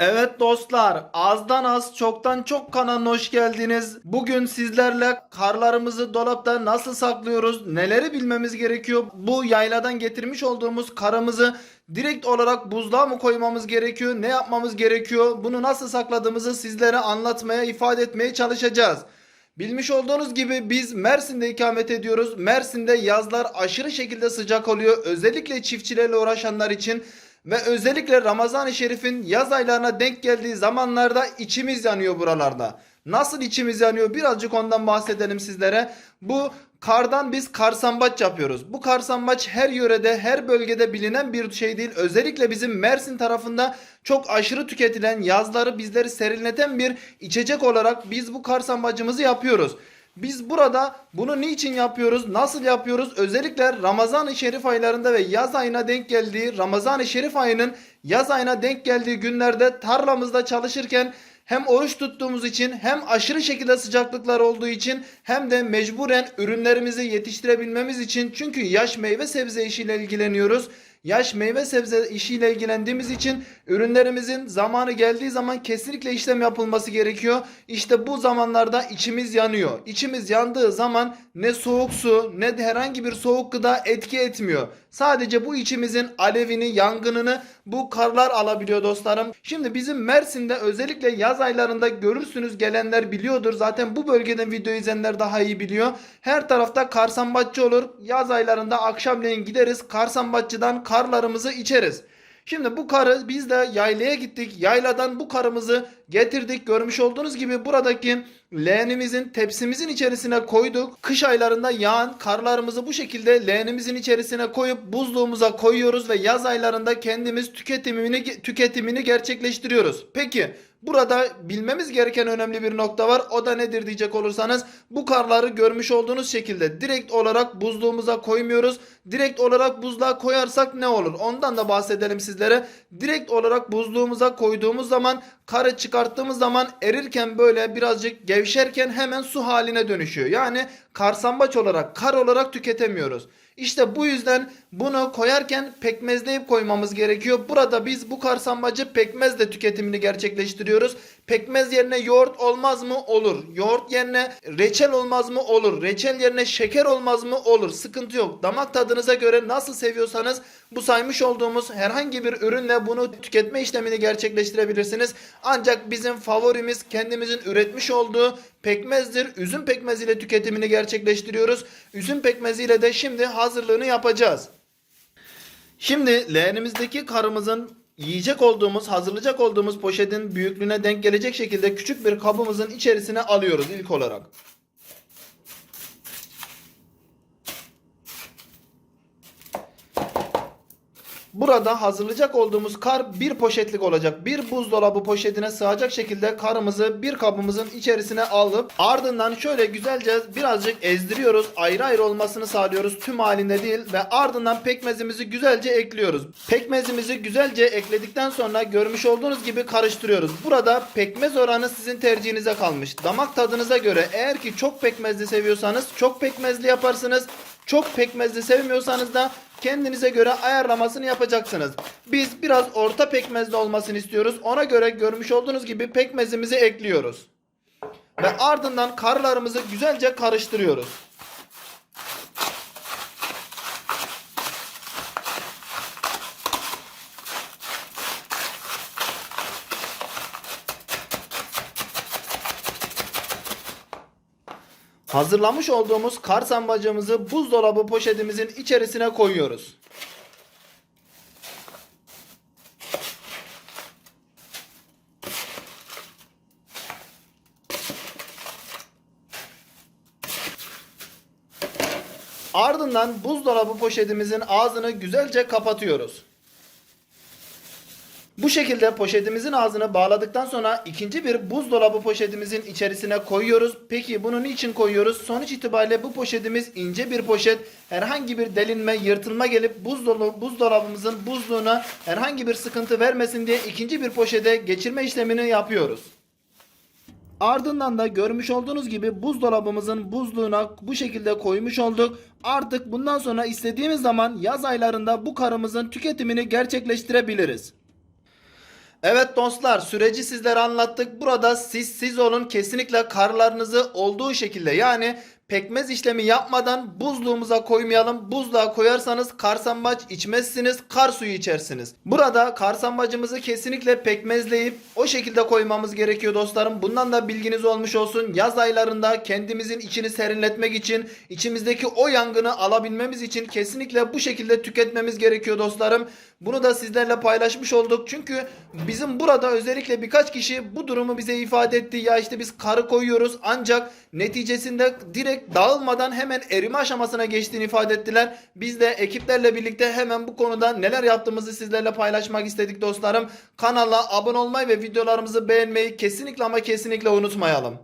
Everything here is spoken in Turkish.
Evet dostlar, azdan az çoktan çok kanalına hoş geldiniz. Bugün sizlerle karlarımızı dolapta nasıl saklıyoruz, neleri bilmemiz gerekiyor, bu yayladan getirmiş olduğumuz karımızı direkt olarak buzluğa mı koymamız gerekiyor, ne yapmamız gerekiyor, bunu nasıl sakladığımızı sizlere anlatmaya, ifade etmeye çalışacağız. Bilmiş olduğunuz gibi biz Mersin'de ikamet ediyoruz. Mersin'de yazlar aşırı şekilde sıcak oluyor. Özellikle çiftçilerle uğraşanlar için ve özellikle Ramazan-ı Şerif'in yaz aylarına denk geldiği zamanlarda içimiz yanıyor buralarda. Nasıl içimiz yanıyor birazcık ondan bahsedelim sizlere. Bu kardan biz karsambaç yapıyoruz. Bu karsambaç her yörede her bölgede bilinen bir şey değil. Özellikle bizim Mersin tarafında çok aşırı tüketilen yazları bizleri serinleten bir içecek olarak biz bu karsambacımızı yapıyoruz. Biz burada bunu niçin yapıyoruz? Nasıl yapıyoruz? Özellikle Ramazan-ı Şerif aylarında ve yaz ayına denk geldiği Ramazan-ı Şerif ayının yaz ayına denk geldiği günlerde tarlamızda çalışırken hem oruç tuttuğumuz için hem aşırı şekilde sıcaklıklar olduğu için hem de mecburen ürünlerimizi yetiştirebilmemiz için çünkü yaş meyve sebze işiyle ilgileniyoruz. Yaş meyve sebze işiyle ilgilendiğimiz için ürünlerimizin zamanı geldiği zaman kesinlikle işlem yapılması gerekiyor. İşte bu zamanlarda içimiz yanıyor. İçimiz yandığı zaman ne soğuk su ne de herhangi bir soğuk gıda etki etmiyor. Sadece bu içimizin alevini, yangınını bu karlar alabiliyor dostlarım. Şimdi bizim Mersin'de özellikle yaz aylarında görürsünüz gelenler biliyordur. Zaten bu bölgeden video izleyenler daha iyi biliyor. Her tarafta karsambatçı olur. Yaz aylarında akşamleyin gideriz karsambatçıdan karlarımızı içeriz. Şimdi bu karı biz de yaylaya gittik. Yayladan bu karımızı getirdik. Görmüş olduğunuz gibi buradaki leğenimizin tepsimizin içerisine koyduk. Kış aylarında yağan karlarımızı bu şekilde leğenimizin içerisine koyup buzluğumuza koyuyoruz ve yaz aylarında kendimiz tüketimini tüketimini gerçekleştiriyoruz. Peki Burada bilmemiz gereken önemli bir nokta var. O da nedir diyecek olursanız bu karları görmüş olduğunuz şekilde direkt olarak buzluğumuza koymuyoruz. Direkt olarak buzluğa koyarsak ne olur? Ondan da bahsedelim sizlere. Direkt olarak buzluğumuza koyduğumuz zaman karı çıkarttığımız zaman erirken böyle birazcık gevşerken hemen su haline dönüşüyor. Yani karsambaç olarak kar olarak tüketemiyoruz. İşte bu yüzden bunu koyarken pekmezleyip koymamız gerekiyor. Burada biz bu karsambacı pekmezle tüketimini gerçekleştiriyoruz. Pekmez yerine yoğurt olmaz mı? Olur. Yoğurt yerine reçel olmaz mı? Olur. Reçel yerine şeker olmaz mı? Olur. Sıkıntı yok. Damak tadınıza göre nasıl seviyorsanız bu saymış olduğumuz herhangi bir ürünle bunu tüketme işlemini gerçekleştirebilirsiniz. Ancak bizim favorimiz kendimizin üretmiş olduğu pekmezdir. Üzüm pekmeziyle tüketimini gerçekleştiriyoruz. Üzüm pekmeziyle de şimdi hazırlığını yapacağız. Şimdi leğenimizdeki karımızın yiyecek olduğumuz, hazırlayacak olduğumuz poşetin büyüklüğüne denk gelecek şekilde küçük bir kabımızın içerisine alıyoruz ilk olarak. Burada hazırlayacak olduğumuz kar bir poşetlik olacak. Bir buzdolabı poşetine sığacak şekilde karımızı bir kabımızın içerisine alıp ardından şöyle güzelce birazcık ezdiriyoruz. Ayrı ayrı olmasını sağlıyoruz. Tüm halinde değil ve ardından pekmezimizi güzelce ekliyoruz. Pekmezimizi güzelce ekledikten sonra görmüş olduğunuz gibi karıştırıyoruz. Burada pekmez oranı sizin tercihinize kalmış. Damak tadınıza göre eğer ki çok pekmezli seviyorsanız çok pekmezli yaparsınız. Çok pekmezli sevmiyorsanız da kendinize göre ayarlamasını yapacaksınız. Biz biraz orta pekmezli olmasını istiyoruz. Ona göre görmüş olduğunuz gibi pekmezimizi ekliyoruz. Ve ardından karlarımızı güzelce karıştırıyoruz. Hazırlamış olduğumuz kar sambacımızı buzdolabı poşetimizin içerisine koyuyoruz. Ardından buzdolabı poşetimizin ağzını güzelce kapatıyoruz. Bu şekilde poşetimizin ağzını bağladıktan sonra ikinci bir buzdolabı poşetimizin içerisine koyuyoruz. Peki bunu niçin koyuyoruz? Sonuç itibariyle bu poşetimiz ince bir poşet. Herhangi bir delinme, yırtılma gelip buzdolabı, buzdolabımızın buzluğuna herhangi bir sıkıntı vermesin diye ikinci bir poşete geçirme işlemini yapıyoruz. Ardından da görmüş olduğunuz gibi buzdolabımızın buzluğuna bu şekilde koymuş olduk. Artık bundan sonra istediğimiz zaman yaz aylarında bu karımızın tüketimini gerçekleştirebiliriz. Evet dostlar süreci sizlere anlattık. Burada siz siz olun kesinlikle karlarınızı olduğu şekilde yani pekmez işlemi yapmadan buzluğumuza koymayalım. Buzluğa koyarsanız karsambaç içmezsiniz, kar suyu içersiniz. Burada karsambacımızı kesinlikle pekmezleyip o şekilde koymamız gerekiyor dostlarım. Bundan da bilginiz olmuş olsun. Yaz aylarında kendimizin içini serinletmek için, içimizdeki o yangını alabilmemiz için kesinlikle bu şekilde tüketmemiz gerekiyor dostlarım. Bunu da sizlerle paylaşmış olduk. Çünkü bizim burada özellikle birkaç kişi bu durumu bize ifade etti. Ya işte biz karı koyuyoruz ancak neticesinde direkt dağılmadan hemen erime aşamasına geçtiğini ifade ettiler. Biz de ekiplerle birlikte hemen bu konuda neler yaptığımızı sizlerle paylaşmak istedik dostlarım. Kanala abone olmayı ve videolarımızı beğenmeyi kesinlikle ama kesinlikle unutmayalım.